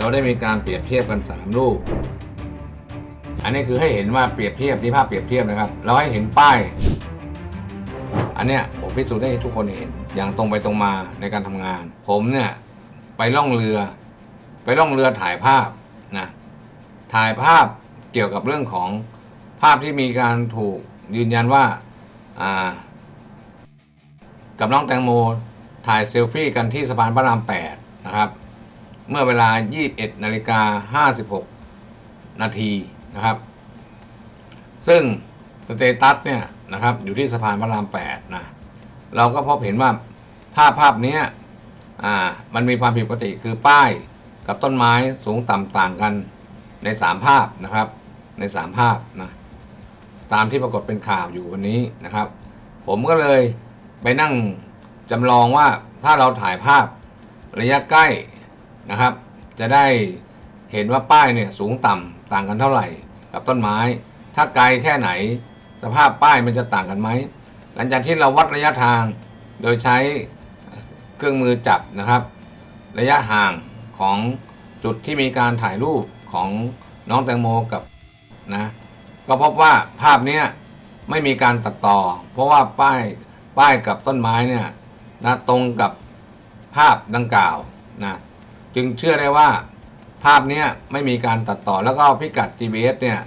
เราได้มีการเปรียบเทียบกัน 3 รูป อันนี้คือให้เห็นว่าเปรียบเทียบนี่ภาพเปรียบเทียบนะครับ เราให้เห็นป้าย อันเนี้ยผมพิสูจน์ให้ทุกคนเห็น อย่างตรงไปตรงมาในการทำงาน ผมเนี่ยไปล่องเรือ ไปล่องเรือถ่ายภาพนะ ถ่ายภาพเกี่ยวกับเรื่องของภาพที่มีการถูกยืนยันว่าอ่ากับน้องแตงโมถ่ายเซลฟี่กันที่สะพานพระราม8นะครับ เมื่อเวลา 21นาฬิกา56 นาทีนะครับ ซึ่งสเตตัสเนี่ยนะครับอยู่ที่สะพานพระราม8นะเราก็พบเห็นว่าภาพภาพนี้อ่ามันมีความผิดปกติคือป้ายกับต้นไม้สูงต่ำต่างกันใน 3 ภาพนะครับใน 3 ภาพนะตามที่ปรากฏเป็นข่าวอยู่วันนี้นะครับ ผมก็เลยไปนั่งจำลองว่าถ้าเราถ่ายภาพระยะใกล้ นะครับ จะได้เห็นว่าป้ายเนี่ยสูงต่ำต่างกันเท่าไหร่ กับต้นไม้ ถ้าไกลแค่ไหน สภาพป้ายมันจะต่างกันไหมหลังจากที่เราวัดระยะทางโดยใช้เครื่องมือจับนะครับ ระยะห่างของจุดที่มีการถ่ายรูปของน้องแตงโมกับนะก็พบว่าภาพเนี้ยไม่มีการตัดต่อ เพราะว่าป้ายป้ายกับต้นไม้เนี่ยนะตรงกับภาพดังกล่าวนะ จึงเชื่อได้ว่าภาพนี้ไม่มีการตัดต่อแล้วก็พิกัด GPS เนี่ย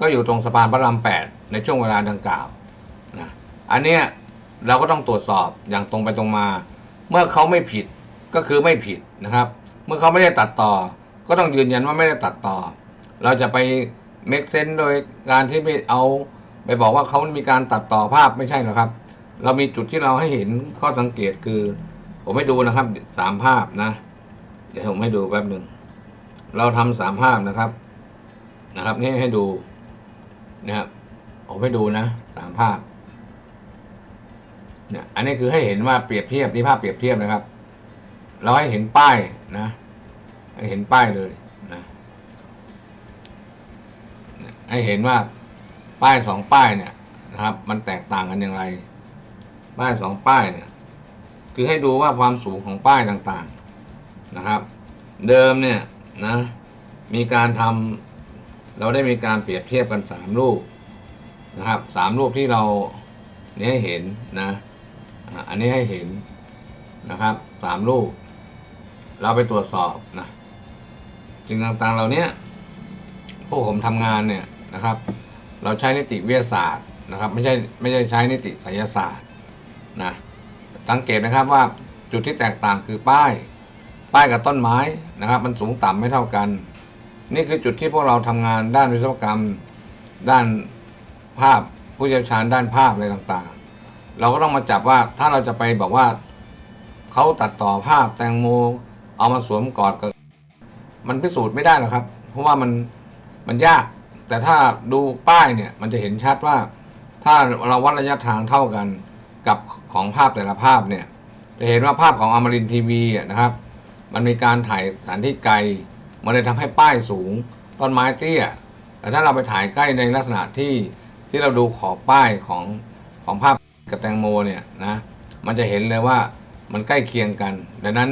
ก็อยู่ตรงสะพานพระราม8 ในช่วงเวลาดังกล่าวนะอันเนี้ยเราก็ต้องตรวจสอบอย่างตรงไปตรงมา เมื่อเขาไม่ผิดก็คือไม่ผิดนะครับ เมื่อเขาไม่ได้ตัดต่อ ก็ต้องยืนยันว่าไม่ได้ตัดต่อ เราจะไป make sense โดยการที่ไปเอาไปบอกว่าเขามีการตัดต่อภาพไม่ใช่หรอกครับ เรามีจุดที่เราให้เห็นข้อสังเกตคือ ผมให้ดูนะครับสามภาพนะ เดี๋ยวผมให้ดูแป๊บหนึ่ง เราทำสามภาพนะครับ นะครับ นี่ให้ดูนะครับผมให้ดูนะสามภาพเนี่ยอันนี้คือให้เห็นว่าเปรียบเทียบนี่ภาพเปรียบเทียบนะครับ เราให้เห็นป้ายนะให้เห็นป้ายเลยนะให้เห็นว่าป้ายสองป้ายเนี่ยนะครับ มันแตกต่างกันอย่างไร ป้ายสองป้ายเนี่ย คือให้ดูว่าความสูงของป้ายต่าง นะครับ เดิมเนี่ยนะมีการทำเราได้มีการเปรียบเทียบกันสามรูปนะครับสามรูปที่เราเนี่ยให้เห็นนะอันนี้ให้เห็นนะครับสามรูป เราไปตรวจสอบนะสิ่งต่างๆเหล่านี้พวกผมทำงานเนี่ยนะครับ เราใช้นิติวิทยาศาสตร์นะครับไม่ใช่ไม่ใช่ใช้นิติไสยศาสตร์นะสังเกตนะครับว่าจุดที่แตกต่างคือป้าย ป้ายกับต้นไม้นะครับ มันสูงต่ำไม่เท่ากัน นี่คือจุดที่พวกเราทำงานด้านวิศวกรรม ด้านภาพผู้เชี่ยวชาญด้านภาพอะไรต่างๆ เราก็ต้องมาจับว่าถ้าเราจะไปบอกว่าเขาตัดต่อภาพแตงโมเอามาสวมกอดกับมันพิสูจน์ไม่ได้หรอกครับ เพราะว่ามันมันยาก แต่ถ้าดูป้ายเนี่ยมันจะเห็นชัดว่า ถ้าเราวัดระยะทางเท่ากันกับของภาพแต่ละภาพเนี่ยจะเห็นว่าภาพของอมรินทีวีนะครับ มันมีการถ่ายสถานที่ไกล มันเลยทำให้ป้ายสูง ต้นไม้เตี้ย แต่ถ้าเราไปถ่ายใกล้ในลักษณะที่ที่เราดูขอบป้ายของของภาพกับแตงโมเนี่ยนะ มันจะเห็นเลยว่ามันใกล้เคียงกัน ดังนั้น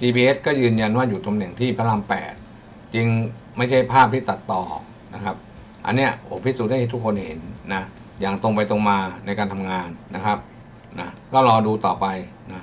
GPS ก็ยืนยันว่าอยู่ตำแหน่งที่พระราม8จริงไม่ใช่ภาพที่ตัดต่อนะครับ อันเนี้ยผมพิสูจน์ให้ทุกคนเห็นนะ อย่างตรงไปตรงมาในการทำงานนะครับนะก็รอดูต่อไปนะ